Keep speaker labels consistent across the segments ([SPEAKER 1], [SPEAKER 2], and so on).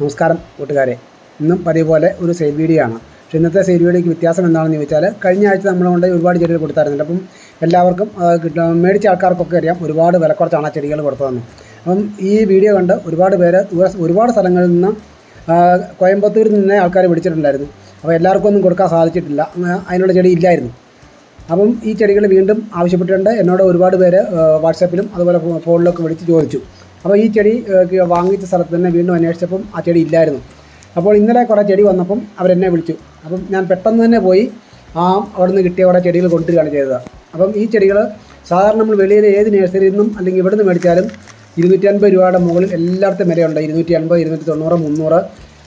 [SPEAKER 1] നമസ്കാരം കൂട്ടുകാരെ. ഇന്നും പതിവ് ഒരു സെയിൽ വീഡിയോ ആണ്. പക്ഷേ ഇന്നത്തെ സെയിൽ വീഡിയോയ്ക്ക് വ്യത്യാസം എന്താണെന്ന് ചോദിച്ചാൽ കഴിഞ്ഞ ആഴ്ച നമ്മൾ കൊണ്ട് ഒരുപാട് ചെടികൾ കൊടുത്തായിരുന്നുണ്ട് അപ്പം എല്ലാവർക്കും മേടിച്ച ആൾക്കാർക്കൊക്കെ അറിയാം ഒരുപാട് വില കുറച്ചാണ് ആ ചെടികൾ കൊടുത്തതെന്ന് അപ്പം ഈ വീഡിയോ കണ്ട് ഒരുപാട് പേര് ഒരുപാട് സ്ഥലങ്ങളിൽ നിന്ന് കോയമ്പത്തൂരിൽ നിന്ന് ആൾക്കാർ വിളിച്ചിട്ടുണ്ടായിരുന്നു അപ്പോൾ എല്ലാവർക്കും ഒന്നും കൊടുക്കാൻ സാധിച്ചിട്ടില്ല. അതിനുള്ള ചെടി ഇല്ലായിരുന്നു. അപ്പം ഈ ചെടികൾ വീണ്ടും ആവശ്യപ്പെട്ടിട്ടുണ്ട്. എന്നോട് ഒരുപാട് പേര് വാട്സാപ്പിലും അതുപോലെ ഫോണിലൊക്കെ വിളിച്ച് ചോദിച്ചു. അപ്പോൾ ഈ ചെടി വാങ്ങിച്ച സ്ഥലത്ത് തന്നെ വീണ്ടും അന്വേഷിച്ചപ്പം ആ ചെടി ഇല്ലായിരുന്നു. അപ്പോൾ ഇന്നലെ കുറേ ചെടി വന്നപ്പം അവരെന്നെ വിളിച്ചു. അപ്പം ഞാൻ പെട്ടെന്ന് തന്നെ പോയി ആ അവിടെ നിന്ന് കിട്ടിയ കുറേ ചെടികൾ കൊണ്ടുവരികയാണ് ചെയ്തത്. അപ്പം ഈ ചെടികൾ സാധാരണ നമ്മൾ വെളിയിൽ ഏത് നഴ്സറിയിൽ നിന്നും അല്ലെങ്കിൽ ഇവിടെ നിന്ന് മേടിച്ചാലും ഇരുന്നൂറ്റി അൻപത് രൂപയുടെ മുകളിൽ എല്ലായിടത്തും വിലയുണ്ട്. ഇരുന്നൂറ്റി അൻപത് ഇരുന്നൂറ്റി തൊണ്ണൂറ് മുന്നൂറ്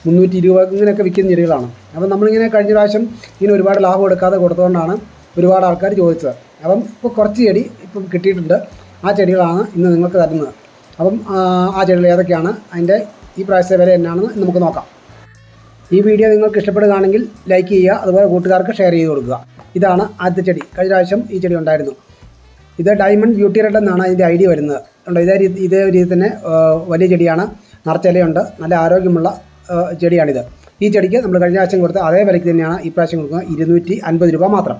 [SPEAKER 1] മുന്നൂറ്റി ഇരുപത് ഇങ്ങനെയൊക്കെ വിൽക്കുന്ന ചെടികളാണ്. അപ്പം നമ്മളിങ്ങനെ കഴിഞ്ഞ പ്രാവശ്യം ഇങ്ങനെ ഒരുപാട് ലാഭം എടുക്കാതെ കൊടുത്തുകൊണ്ടാണ് ഒരുപാട് ആൾക്കാർ ചോദിച്ചത്. അപ്പം ഇപ്പോൾ കുറച്ച് ചെടി ഇപ്പം കിട്ടിയിട്ടുണ്ട്. ആ ചെടികളാണ് ഇന്ന് നിങ്ങൾക്ക് തരുന്നത്. അപ്പം ആ, ചെടികൾ ഏതൊക്കെയാണ്? അതിന്റെ ഈ പ്രാവശ്യത്തെ വില എന്നാണെന്ന് നമുക്ക് നോക്കാം. ഈ വീഡിയോ നിങ്ങൾക്ക് ഇഷ്ടപ്പെടുകയാണെങ്കിൽ ലൈക്ക് ചെയ്യുക അതുപോലെ കൂട്ടുകാർക്ക് ഷെയർ ചെയ്ത് കൊടുക്കുക. ഇതാണ് ആദ്യത്തെ ചെടി. കഴിഞ്ഞ പ്രാവശ്യം ഈ ചെടി ഉണ്ടായിരുന്നു. ഇത് ഡയമണ്ട് ബ്യൂട്ടി റെഡ് എന്നാണ് അതിന്റെ ഐഡിയ വരുന്നത്. ഉണ്ട് ഇതേ രീതി ഇതേ രീതി തന്നെ വലിയ ചെടിയാണ്. നിറച്ചിലയുണ്ട് നല്ല ആരോഗ്യമുള്ള ചെടിയാണിത്. ഈ ചെടിക്ക് നമ്മൾ കഴിഞ്ഞ പ്രാവശ്യം കൊടുത്ത അതേ വിലയ്ക്ക് തന്നെയാണ് ഈ പ്രാവശ്യം കൊടുക്കുന്നത്. ഇരുന്നൂറ്റി അൻപത് രൂപ മാത്രം.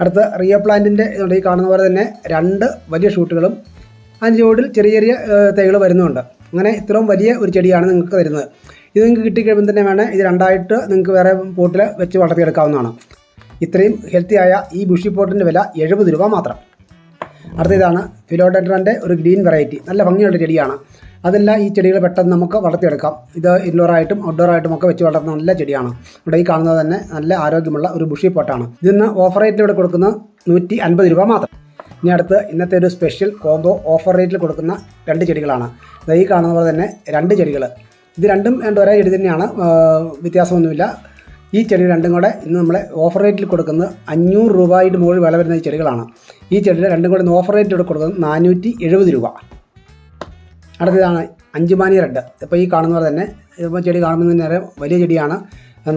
[SPEAKER 1] അടുത്ത റിയോ പ്ലാന്റിന്റെ ഈ കാണുന്ന പോലെ തന്നെ രണ്ട് വലിയ ഷൂട്ടുകളും അതിന്റെ ചുവട്ടിൽ ചെറിയ ചെറിയ തൈകൾ വരുന്നുണ്ട്. അങ്ങനെ ഇത്രയും വലിയ ഒരു ചെടിയാണ് നിങ്ങൾക്ക് വരുന്നത് ഇത് നിങ്ങൾക്ക് കിട്ടിക്കഴിയുമ്പോൾ തന്നെ വേണേൽ ഇത് രണ്ടായിട്ട് നിങ്ങൾക്ക് വേറെ പോട്ടിൽ വെച്ച് വളർത്തിയെടുക്കാവുന്നതാണ്. ഇത്രയും ഹെൽത്തിയായ ഈ ബുഷി പോട്ടിന്റെ വില എഴുപത് രൂപ മാത്രം. അടുത്ത ഇതാണ് ഫിലോഡെൻഡ്രന്റെ ഒരു ഗ്രീൻ വെറൈറ്റി. നല്ല ഭംഗിയുള്ള ചെടിയാണ്. അതെല്ലാം ഈ ചെടികൾ പെട്ടെന്ന് നമുക്ക് വളർത്തിയെടുക്കാം. ഇത് ഇൻഡോറായിട്ടും ഔട്ട്ഡോറായിട്ടും ഒക്കെ വെച്ച് വളർത്തുന്ന നല്ല ചെടിയാണ്. ഇവിടെ ഈ കാണുന്നത് തന്നെ നല്ല ആരോഗ്യമുള്ള ഒരു ബുഷി പോട്ടാണ്. ഇതിന് ഓഫർ റേറ്റിൽ ഇവിടെ കൊടുക്കുന്നത് നൂറ്റി രൂപ മാത്രം. ഇനി അടുത്ത് ഇന്നത്തെ ഒരു സ്പെഷ്യൽ കോംബോ ഓഫർ റേറ്റിൽ കൊടുക്കുന്ന രണ്ട് ചെടികളാണ്. ഈ കാണുന്ന പോലെ തന്നെ രണ്ട് ചെടികൾ ഇത് രണ്ടും രണ്ട് ഒരേ ചെടി തന്നെയാണ് വ്യത്യാസമൊന്നുമില്ല. ഈ ചെടി രണ്ടും കൂടെ ഇന്ന് നമ്മൾ ഓഫർ റേറ്റിൽ കൊടുക്കുന്നത് അഞ്ഞൂറ് രൂപയുടെ മുകളിൽ വില വരുന്ന ചെടികളാണ്. ഈ ചെടികൾ രണ്ടും കൂടെ ഓഫർ റേറ്റിൽ കൊടുക്കുന്നത് നാനൂറ്റി എഴുപത് രൂപ. അടുത്തതാണ് അഞ്ചുമാനി റെഡ് ഇപ്പോൾ ഈ കാണുന്ന പോലെ തന്നെ ഇപ്പോൾ ചെടി കാണുമ്പോൾ നേരെ വലിയ ചെടിയാണ്.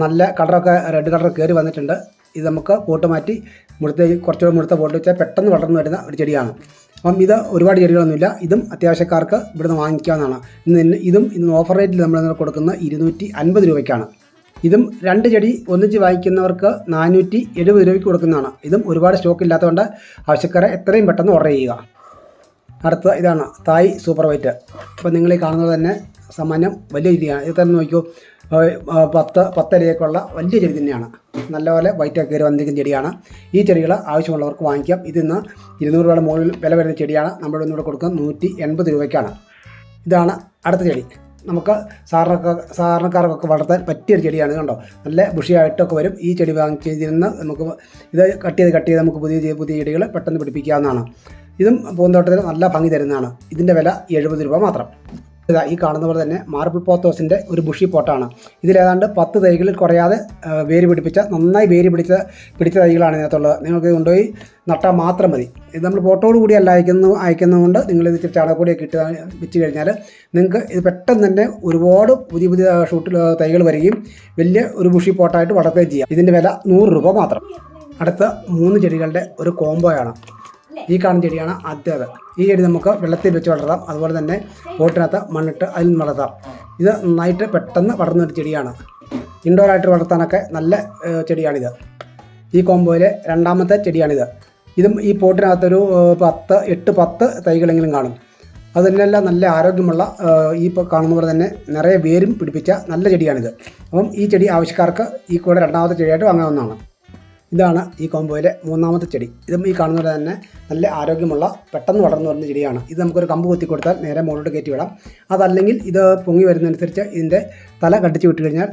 [SPEAKER 1] നല്ല കളറൊക്കെ റെഡ് കളർ കയറി വന്നിട്ടുണ്ട്. ഇത് നമുക്ക് പോട്ട് മാറ്റി മുഴുത്ത കുറച്ചുകൂടെ മുഴുത്ത പോട്ട് വെച്ചാൽ പെട്ടെന്ന് വളർന്നു വരുന്ന ഒരു ചെടിയാണ്. അപ്പം ഇത് ഒരുപാട് ചെടികളൊന്നുമില്ല. ഇതും അത്യാവശ്യക്കാർക്ക് ഇവിടുന്ന് വാങ്ങിക്കാവുന്നതാണ്. ഇന്ന് ഇതും ഇന്ന് ഓഫർ റേറ്റിൽ നമ്മൾ കൊടുക്കുന്ന ഇരുന്നൂറ്റി അൻപത് രൂപയ്ക്കാണ്. ഇതും രണ്ട് ചെടി ഒന്നിച്ച് വാങ്ങിക്കുന്നവർക്ക് നാനൂറ്റി എഴുപത് രൂപയ്ക്ക് കൊടുക്കുന്നതാണ്. ഇതും ഒരുപാട് സ്റ്റോക്ക് ഇല്ലാത്തതുകൊണ്ട് ആവശ്യക്കാരെ എത്രയും പെട്ടെന്ന് ഓർഡർ ചെയ്യുക. അടുത്ത ഇതാണ് തായ് സൂപ്പർ വൈറ്റ്. അപ്പോൾ നിങ്ങൾ ഈ കാണുന്നത് തന്നെ സാമാന്യം വലിയ രീതിയാണ്. ഇത് തന്നെ നോക്കിയോ പത്ത് പത്തരയൊക്കെയുള്ള വലിയ ചെടി തന്നെയാണ്. നല്ലപോലെ വൈറ്റൊക്കെ കയറി വന്നിരിക്കുന്ന ചെടിയാണ്. ഈ ചെടികൾ ആവശ്യമുള്ളവർക്ക് വാങ്ങിക്കാം. ഇതിന്ന് ഇരുന്നൂറ് രൂപയുടെ മുകളിൽ വില വരുന്ന ചെടിയാണ്. നമ്മൾ ഇന്നിവിടെ കൊടുക്കുന്നത് നൂറ്റി എൺപത് രൂപയ്ക്കാണ്. ഇതാണ് അടുത്ത ചെടി. നമുക്ക് സാറിനൊക്കെ സാധാരണക്കാർക്കൊക്കെ വളർത്താൻ പറ്റിയൊരു ചെടിയാണ് കണ്ടോ? നല്ല ബുഷിയായിട്ടൊക്കെ വരും. ഈ ചെടി വാങ്ങിച്ചതിന്ന് നമുക്ക് ഇത് കട്ട് ചെയ്ത് കട്ട് ചെയ്ത് നമുക്ക് പുതിയ പുതിയ ചെടികൾ പെട്ടെന്ന് പിടിപ്പിക്കാവുന്നതാണ്. ഇതും പൂന്തോട്ടത്തിന് നല്ല ഭംഗി തരുന്നതാണ്. ഇതിന്റെ വില എഴുപത് രൂപ മാത്രം. ഇതാ ഈ കാണുന്ന പോലെ തന്നെ മാർബിൾ പോത്തോസിന്റെ ഒരു ബുഷി പോട്ടാണ് ഇതിലേതാണ്ട് പത്ത് തൈകളിൽ കുറയാതെ വേര് പിടിപ്പിച്ച നന്നായി വേര് പിടിച്ച പിടിച്ച തൈകളാണ് ഇതിനകത്തുള്ളത്. നിങ്ങൾക്ക് കൊണ്ടുപോയി നട്ടാൽ മാത്രം മതി. ഇത് നമ്മൾ പോട്ടോട് കൂടി അല്ല അയക്കുന്നു അയക്കുന്നതുകൊണ്ട് നിങ്ങൾ ഇത് ചാണകപ്പൊടിയൊക്കെ ഇട്ട് വെച്ച് കഴിഞ്ഞാൽ നിങ്ങൾക്ക് ഇത് പെട്ടെന്ന് തന്നെ ഒരുപാട് പുതിയ പുതിയ ഷൂട്ടിൽ തൈകൾ വരികയും വലിയ ഒരു ബുഷി പോട്ടായിട്ട് വളർത്തുകയും ചെയ്യാം. ഇതിന്റെ വില നൂറ് രൂപ മാത്രം. അടുത്ത മൂന്ന് ചെടികളുടെ ഒരു കോംബോയാണ് ഈ കാണുന്ന ചെടിയാണ് ആദ്യത്തേത് ഈ ചെടി നമുക്ക് വെള്ളത്തിൽ വെച്ച് വളർത്താം. അതുപോലെ തന്നെ പോട്ടിനകത്ത് മണ്ണിട്ട് അതിൽ നിന്ന് വളർത്താം. ഇത് നന്നായിട്ട് പെട്ടെന്ന് വളർന്ന ഒരു ചെടിയാണ്. ഇൻഡോറായിട്ട് വളർത്താനൊക്കെ നല്ല ചെടിയാണിത്. ഈ കോമ്പോയിലെ രണ്ടാമത്തെ ചെടിയാണിത്. ഇതും ഈ പോട്ടിനകത്തൊരു പത്ത് എട്ട് പത്ത് തൈകളെങ്കിലും കാണും. അതിനെല്ലാം നല്ല ആരോഗ്യമുള്ള ഈ കാണുന്ന പോലെ തന്നെ നിറയെ വേരും പിടിപ്പിച്ച നല്ല ചെടിയാണിത്. അപ്പം ഈ ചെടി ആവശ്യക്കാർക്ക് ഈ കൂടെ രണ്ടാമത്തെ ചെടിയായിട്ട് വാങ്ങാവുന്നതാണ്. ഇതാണ് ഈ കോമ്പോയിലെ മൂന്നാമത്തെ ചെടി. ഇതും ഈ കാണുന്ന പോലെ തന്നെ നല്ല ആരോഗ്യമുള്ള പെട്ടെന്ന് വളർന്നു വരുന്ന ചെടിയാണ്. ഇത് നമുക്കൊരു കമ്പ് കുത്തി കൊടുത്താൽ നേരെ മുകളിലോട്ട് കയറ്റി വിടാം. അതല്ലെങ്കിൽ ഇത് പൊങ്ങി വരുന്നതനുസരിച്ച് ഇതിന്റെ തല കട്ടിച്ച് വിട്ട് കഴിഞ്ഞാൽ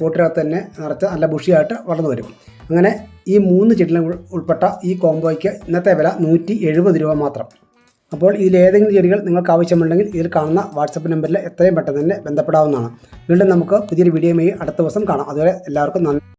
[SPEAKER 1] പോട്ടിനകത്ത് തന്നെ നിറച്ച് നല്ല ബുഷിയായിട്ട് വളർന്നു വരും. അങ്ങനെ ഈ മൂന്ന് ചെടികളും ഉൾപ്പെട്ട ഈ കോമ്പോയ്ക്ക് ഇന്നത്തെ വില നൂറ്റി രൂപ മാത്രം. അപ്പോൾ ഇതിലേതെങ്കിലും ചെടികൾ നിങ്ങൾക്ക് ആവശ്യമുണ്ടെങ്കിൽ ഇതിൽ കാണുന്ന വാട്സപ്പ് നമ്പറിൽ എത്രയും പെട്ടെന്ന് തന്നെ ബന്ധപ്പെടാവുന്നതാണ്. വീണ്ടും നമുക്ക് പുതിയൊരു വീഡിയോയുമായി അടുത്ത ദിവസം കാണാം. അതുവരെ എല്ലാവർക്കും നന്ദി.